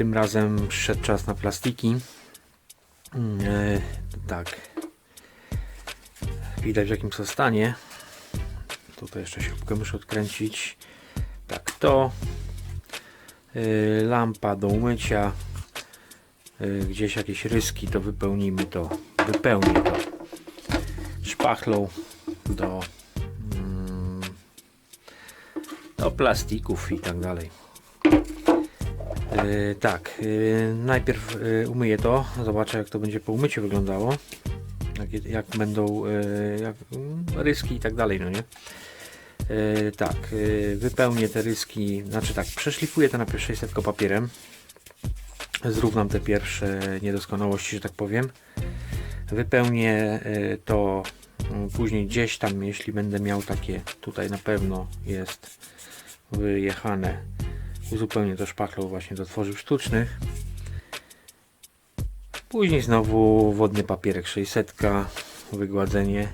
Tym razem przyszedł czas na plastiki. Mm, e, tak. Widać w jakim są stanie. Tutaj jeszcze śrubkę muszę odkręcić. Tak, to e, lampa do umycia. E, gdzieś jakieś ryski, to wypełnimy to. Wypełnię to szpachlą do mm, do plastików i tak dalej. Yy, tak, yy, najpierw yy, umyję to, zobaczę jak to będzie po umyciu wyglądało. Jak, jak będą yy, jak, mm, ryski i tak dalej, no nie? Yy, tak, yy, wypełnię te ryski, znaczy tak, przeszlifuję to najpierw 600 papierem. Zrównam te pierwsze niedoskonałości, że tak powiem. Wypełnię yy, to yy, później gdzieś tam, jeśli będę miał takie, tutaj na pewno jest wyjechane uzupełnię to szpachlą właśnie do tworzyw sztucznych. Później znowu wodny papierek 600 wygładzenie.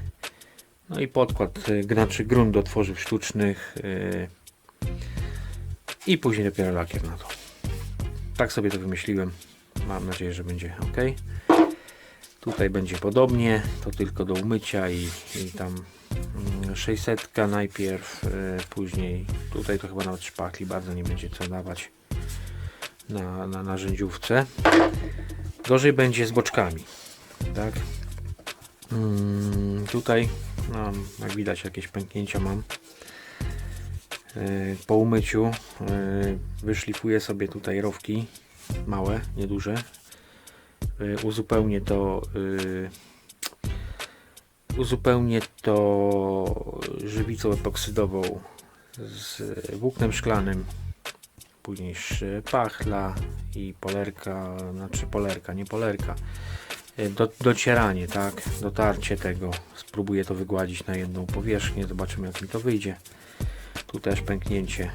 No i podkład y, znaczy grunt do tworzyw sztucznych yy, i później dopiero lakier na to. Tak sobie to wymyśliłem. Mam nadzieję, że będzie ok. Tutaj będzie podobnie to tylko do umycia i, i tam 600 najpierw, y, później tutaj to chyba nawet szpachli bardzo nie będzie co dawać na, na narzędziówce. Gorzej będzie z boczkami. Tak? Mm, tutaj no, jak widać jakieś pęknięcia mam. Y, po umyciu y, wyszlifuję sobie tutaj rowki małe, nieduże. Uzupełnię to uzupełnię to żywicą epoksydową z włóknem szklanym później pachla i polerka, znaczy polerka, nie polerka. Do, docieranie, tak, dotarcie tego. Spróbuję to wygładzić na jedną powierzchnię zobaczymy jak mi to wyjdzie. Tu też pęknięcie.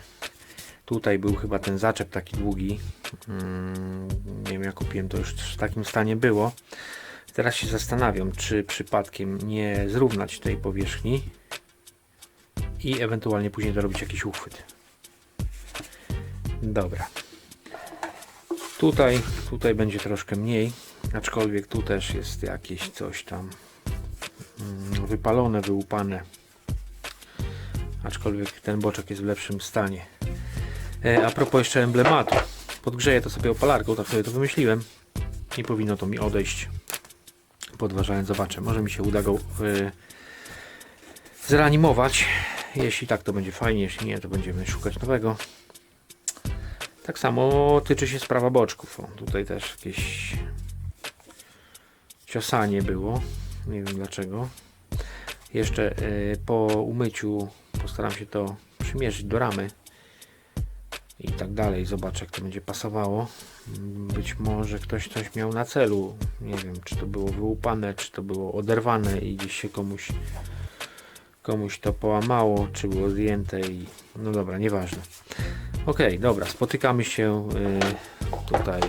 Tutaj był chyba ten zaczep taki długi. Hmm, nie wiem jak kupiłem to już w takim stanie było Teraz się zastanawiam, czy przypadkiem nie zrównać tej powierzchni i ewentualnie później dorobić jakiś uchwyt. Dobra. Tutaj, tutaj będzie troszkę mniej, aczkolwiek tu też jest jakieś coś tam mm, wypalone, wyłupane. Aczkolwiek ten boczek jest w lepszym stanie. E, a propos jeszcze emblematu. Podgrzeję to sobie opalarką, tak sobie to wymyśliłem. Nie powinno to mi odejść podważając zobaczę. Może mi się uda go yy, zreanimować. Jeśli tak, to będzie fajnie, jeśli nie, to będziemy szukać nowego. Tak samo tyczy się sprawa boczków. O, tutaj też jakieś ciosanie było. Nie wiem dlaczego. Jeszcze yy, po umyciu postaram się to przymierzyć do ramy i tak dalej. Zobaczę, jak to będzie pasowało. Być może ktoś coś miał na celu. Nie wiem, czy to było wyłupane, czy to było oderwane i gdzieś się komuś komuś to połamało, czy było zdjęte i no dobra, nieważne. Ok, dobra, spotykamy się y, tutaj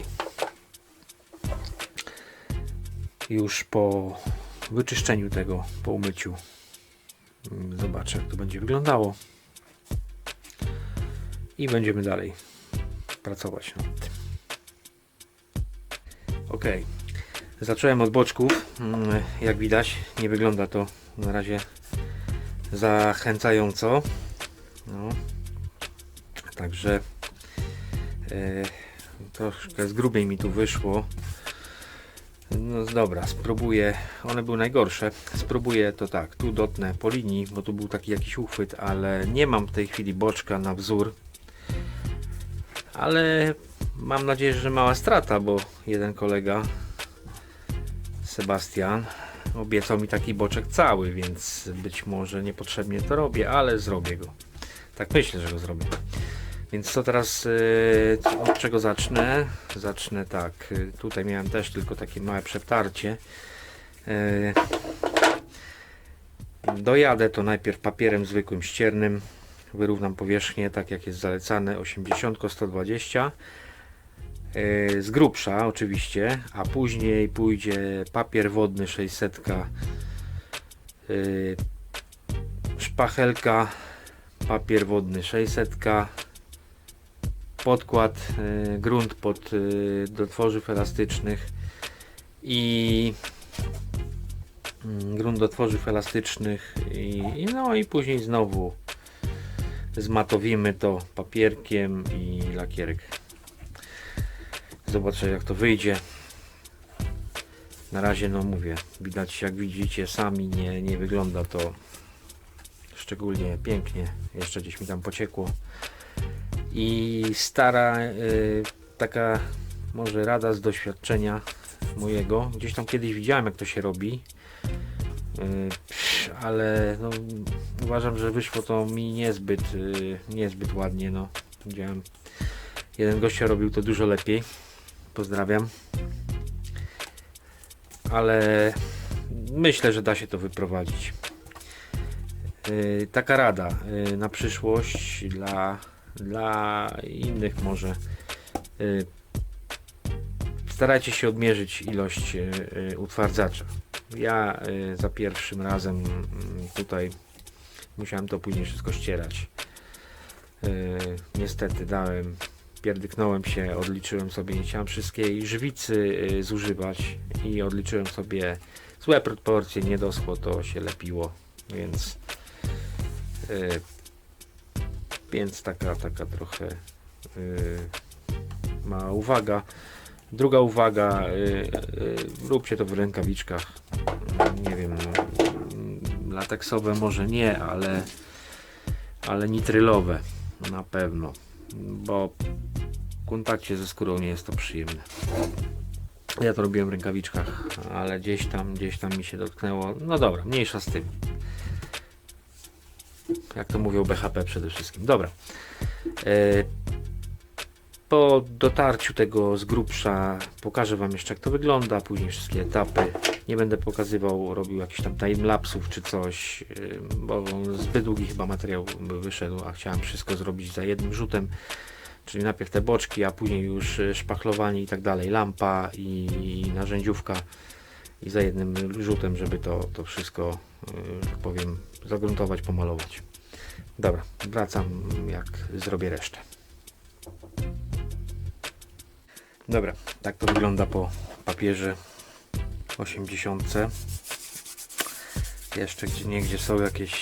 już po wyczyszczeniu tego, po umyciu. Zobaczę, jak to będzie wyglądało i będziemy dalej pracować nad tym. Ok, zacząłem od boczków. Mm, jak widać, nie wygląda to na razie zachęcająco. No. Także e, troszkę z grubiej mi tu wyszło. No dobra, spróbuję. One były najgorsze. Spróbuję to tak, tu dotnę po linii, bo tu był taki jakiś uchwyt, ale nie mam w tej chwili boczka na wzór ale mam nadzieję, że mała strata, bo jeden kolega Sebastian obiecał mi taki boczek cały, więc być może niepotrzebnie to robię, ale zrobię go. Tak myślę, że go zrobię. Więc co teraz, yy, od czego zacznę? Zacznę tak, yy, tutaj miałem też tylko takie małe przetarcie. Yy, dojadę to najpierw papierem zwykłym ściernym wyrównam powierzchnię tak jak jest zalecane 80 120 z grubsza oczywiście a później pójdzie papier wodny 600 yy, szpachelka papier wodny 600 podkład, y, grunt pod do tworzyw elastycznych i mm, grunt do tworzyw elastycznych i, no i później znowu zmatowimy to papierkiem i lakierek. Zobaczę jak to wyjdzie. Na razie no mówię, widać jak widzicie sami nie, nie wygląda to szczególnie pięknie. Jeszcze gdzieś mi tam pociekło. I stara y, taka może rada z doświadczenia mojego. Gdzieś tam kiedyś widziałem jak to się robi. Y, ale no, uważam, że wyszło to mi niezbyt, y, niezbyt ładnie. No. Widziałem, jeden gościa robił to dużo lepiej. Pozdrawiam. Ale myślę, że da się to wyprowadzić. Yy, taka rada yy, na przyszłość dla, dla innych może. Yy, starajcie się odmierzyć ilość utwardzacza. Ja za pierwszym razem mm, tutaj musiałem to później wszystko ścierać. Niestety dałem, pierdyknąłem się, odliczyłem sobie, nie chciałem wszystkiej żywicy yy, zużywać i odliczyłem sobie złe proporcje, nie to się lepiło, więc yy, więc taka, taka trochę yy, mała uwaga. Druga uwaga, yy, róbcie to w rękawiczkach. Nie wiem, lateksowe może nie, ale, ale nitrylowe na pewno, bo kontakcie ze skórą nie jest to przyjemne. Ja to robiłem w rękawiczkach, ale gdzieś tam, gdzieś tam mi się dotknęło. No dobra, mniejsza z tym. Jak to mówią BHP przede wszystkim. Dobra. E, po dotarciu tego z grubsza pokażę Wam jeszcze jak to wygląda, później wszystkie etapy. Nie będę pokazywał, robił jakichś tam timelapsów czy coś, yy, bo zbyt długi chyba materiał by wyszedł, a chciałem wszystko zrobić za jednym rzutem. Czyli najpierw te boczki, a później już y, szpachlowanie i tak dalej, lampa i narzędziówka i za jednym rzutem, żeby to, to wszystko, yy, tak powiem, zagruntować, pomalować. Dobra, wracam jak zrobię resztę. Dobra, tak to wygląda po papierze 80. Jeszcze gdzie niegdzie są jakieś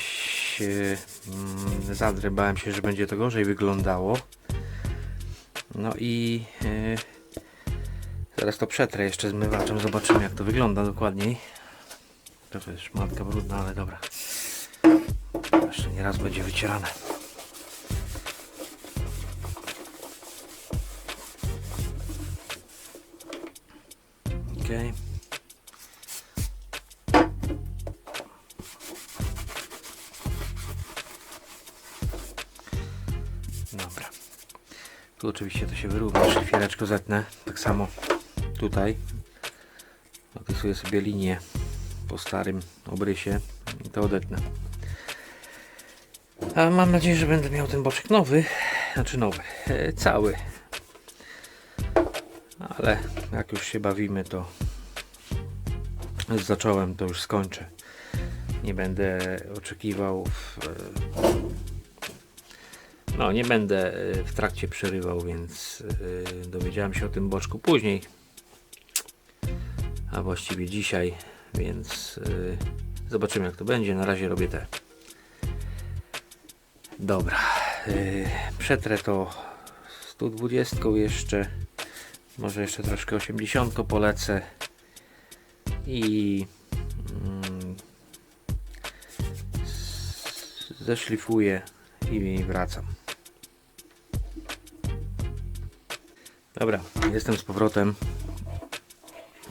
yy, mm, zadry, bałem się, że będzie to gorzej wyglądało. No i yy, zaraz to przetrę jeszcze zmywaczem, zobaczymy jak to wygląda dokładniej. Trochę szmatka brudna, ale dobra. Jeszcze nieraz będzie wycierane. Okej. Dobra. Tu oczywiście to się wyrówna, chwileczkę zetnę. Tak samo tutaj. Opisuję sobie linię po starym obrysie i to odetnę. A mam nadzieję, że będę miał ten boczek nowy. Znaczy nowy, e, cały. Ale jak już się bawimy, to zacząłem, to już skończę. Nie będę oczekiwał w, no nie będę e, w trakcie przerywał, więc e, dowiedziałem się o tym boczku później. A właściwie dzisiaj, więc e, zobaczymy jak to będzie. Na razie robię te. Dobra. Przetrę to 120 jeszcze. Może jeszcze troszkę 80 polecę. I mm, zeszlifuję i wracam. Dobra, jestem z powrotem.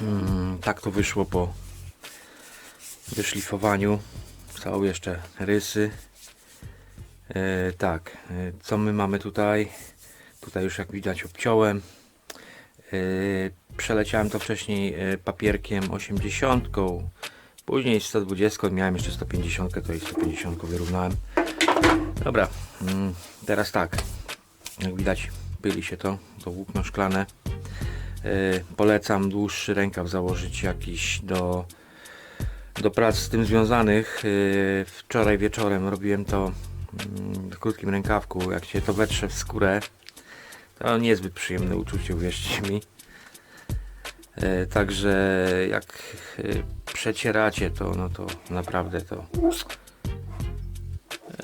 Mm, tak to wyszło po wyszlifowaniu. Są jeszcze rysy. E, tak, e, co my mamy tutaj? Tutaj już jak widać obciąłem. E, przeleciałem to wcześniej papierkiem 80, później 120, miałem jeszcze 150, to i 150 wyrównałem. Dobra, mm, teraz tak, jak widać pyli się to, to włókno szklane. Yy, polecam dłuższy rękaw założyć jakiś do, do prac z tym związanych. Yy, wczoraj wieczorem robiłem to yy, w krótkim rękawku. Jak się to wetrze w skórę, To niezbyt przyjemne uczucie, uwierzcie mi. E, Także jak e, przecieracie to, no to naprawdę to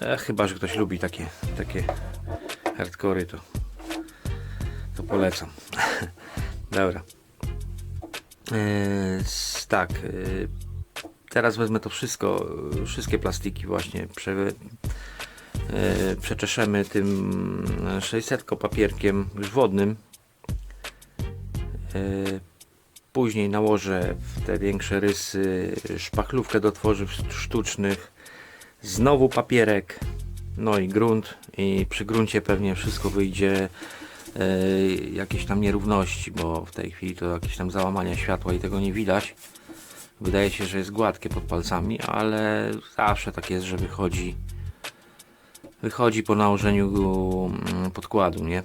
e, chyba, że ktoś lubi takie, takie hardkory, to, to polecam. Dobra. S- tak. e, Teraz wezmę to wszystko, wszystkie plastiki właśnie, prze, e, przeczeszemy tym 600 papierkiem już wodnym. E, Później nałożę w te większe rysy szpachlówkę do tworzyw sztucznych, znowu papierek, no i grunt i przy gruncie pewnie wszystko wyjdzie jakieś tam nierówności, bo w tej chwili to jakieś tam załamania światła i tego nie widać. Wydaje się, że jest gładkie pod palcami, ale zawsze tak jest, że wychodzi wychodzi po nałożeniu mm, podkładu, nie?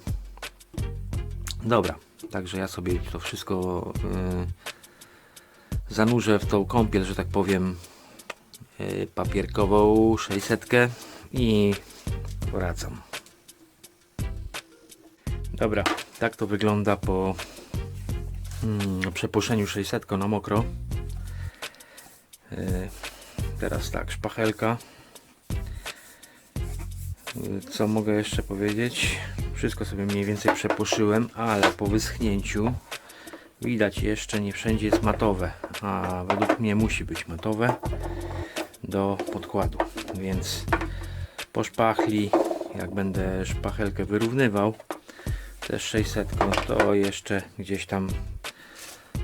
Dobra, także ja sobie to wszystko y, zanurzę w tą kąpiel, że tak powiem, y, papierkową 600 i wracam. Dobra, tak to wygląda po mm, przepuszczeniu 600 na mokro. Y, teraz tak, szpachelka. Y, Co mogę jeszcze powiedzieć? Wszystko sobie mniej więcej przepuszyłem, ale po wyschnięciu widać jeszcze nie wszędzie jest matowe, a według mnie musi być matowe do podkładu, więc po szpachli, jak będę szpachelkę wyrównywał, też 600, to jeszcze gdzieś tam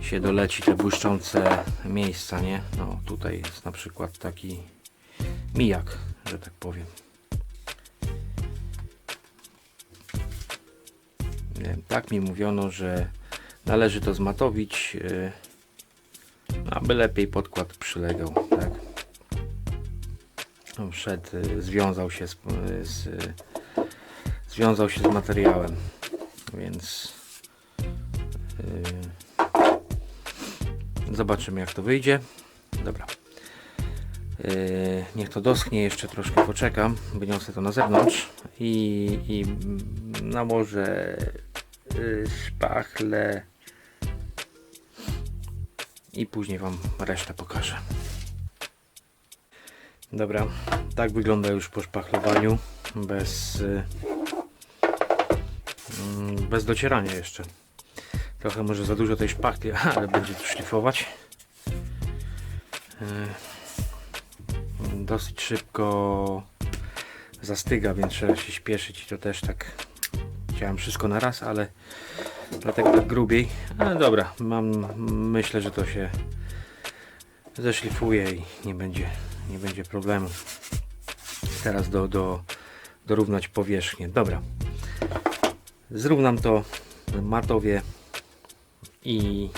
się doleci te błyszczące miejsca, nie? No tutaj jest na przykład taki mijak, że tak powiem. Tak mi mówiono, że należy to zmatowić, yy, aby lepiej podkład przylegał, tak? On Wszedł, yy, związał się z, yy, z, yy, związał się z materiałem, więc yy, zobaczymy jak to wyjdzie. Dobra. Yy, niech to doschnie, jeszcze troszkę poczekam, wyniosę to na zewnątrz i, i nałożę yy, i później Wam resztę pokażę. Dobra, tak wygląda już po szpachlowaniu, bez, yy, bez docierania jeszcze. Trochę może za dużo tej szpachli, ale będzie tu szlifować. Yy, dosyć szybko zastyga, więc trzeba się śpieszyć i to też tak chciałem wszystko na raz, ale dlatego tak grubiej. Ale dobra, mam, myślę, że to się zeszlifuje i nie będzie, nie będzie problemu. Teraz do, do, dorównać powierzchnię. Dobra. Zrównam to matowie i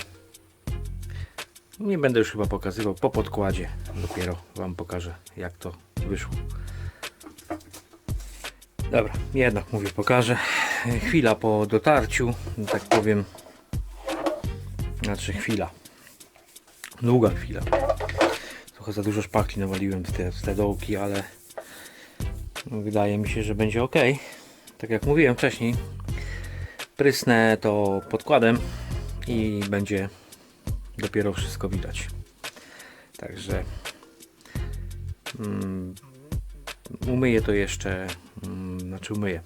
nie będę już chyba pokazywał po podkładzie. Dopiero Wam pokażę jak to wyszło. Dobra, jednak mówię pokażę. Chwila po dotarciu, tak powiem. Znaczy chwila. Długa chwila. Trochę za dużo szpachli nawaliłem w te, w te dołki, ale wydaje mi się, że będzie ok. Tak jak mówiłem wcześniej, prysnę to podkładem i będzie dopiero wszystko widać. Także mm, umyję to jeszcze, mm, znaczy umyję.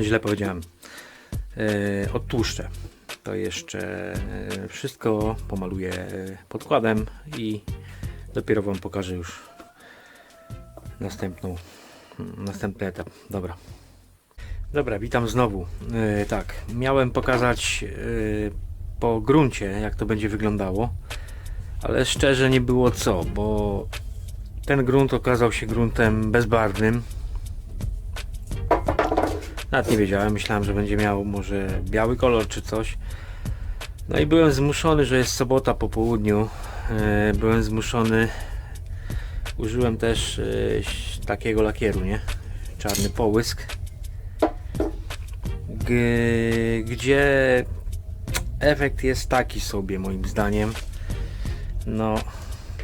Źle powiedziałem. Yy, odtłuszczę. To jeszcze yy, wszystko pomaluję yy, podkładem i dopiero Wam pokażę już następną, następny etap. Dobra. Dobra, witam znowu. Yy, tak, miałem pokazać yy, po gruncie, jak to będzie wyglądało, ale szczerze nie było co, bo ten grunt okazał się gruntem bezbarwnym. Nawet nie wiedziałem, myślałem, że będzie miał może biały kolor czy coś. No i byłem zmuszony, że jest sobota po południu. e, Byłem zmuszony. Użyłem też e, takiego lakieru, nie? Czarny połysk. Gdzie efekt jest taki sobie moim zdaniem. No,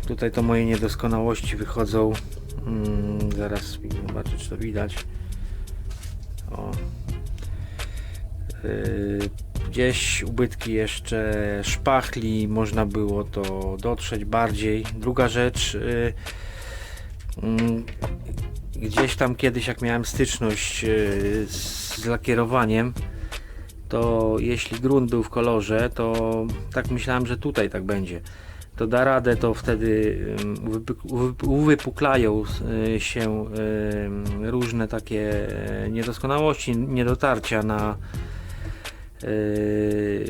tutaj to moje niedoskonałości wychodzą. Mm, zaraz zobaczę, czy to widać. O. Yy, Gdzieś ubytki jeszcze szpachli, można było to dotrzeć bardziej. Druga rzecz, yy, mm, gdzieś tam kiedyś jak miałem styczność yy, z lakierowaniem, to jeśli grunt był w kolorze, to tak myślałem, że tutaj tak będzie. To da radę, to wtedy uwypuklają y, się różne takie e, niedoskonałości, niedotarcia na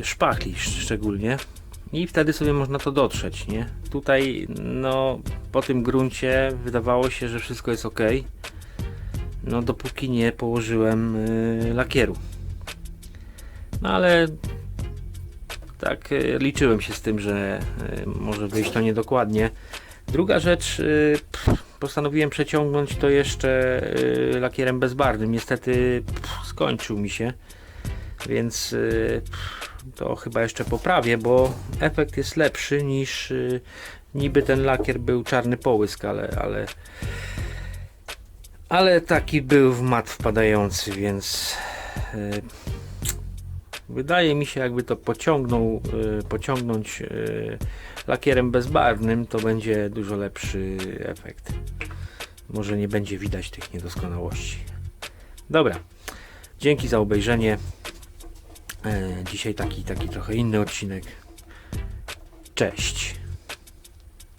szpachli szcz- szczególnie. I wtedy sobie można to dotrzeć, nie? Tutaj, no, po tym gruncie wydawało się, że wszystko jest ok. No, dopóki nie położyłem y, lakieru. No ale tak y, liczyłem się z tym, że y, może wyjść to niedokładnie. Druga rzecz, y, pff, postanowiłem przeciągnąć to jeszcze y, lakierem bezbarwnym. Niestety pff, skończył mi się, więc y, pff, to chyba jeszcze poprawię, bo efekt jest lepszy niż y, niby ten lakier był czarny połysk, ale, ale ale taki był w mat wpadający, więc y, Wydaje mi się, jakby to pociągnął, y, pociągnąć y, lakierem bezbarwnym, to będzie dużo lepszy efekt. Może nie będzie widać tych niedoskonałości. Dobra, dzięki za obejrzenie. E, Dzisiaj taki, taki trochę inny odcinek. Cześć.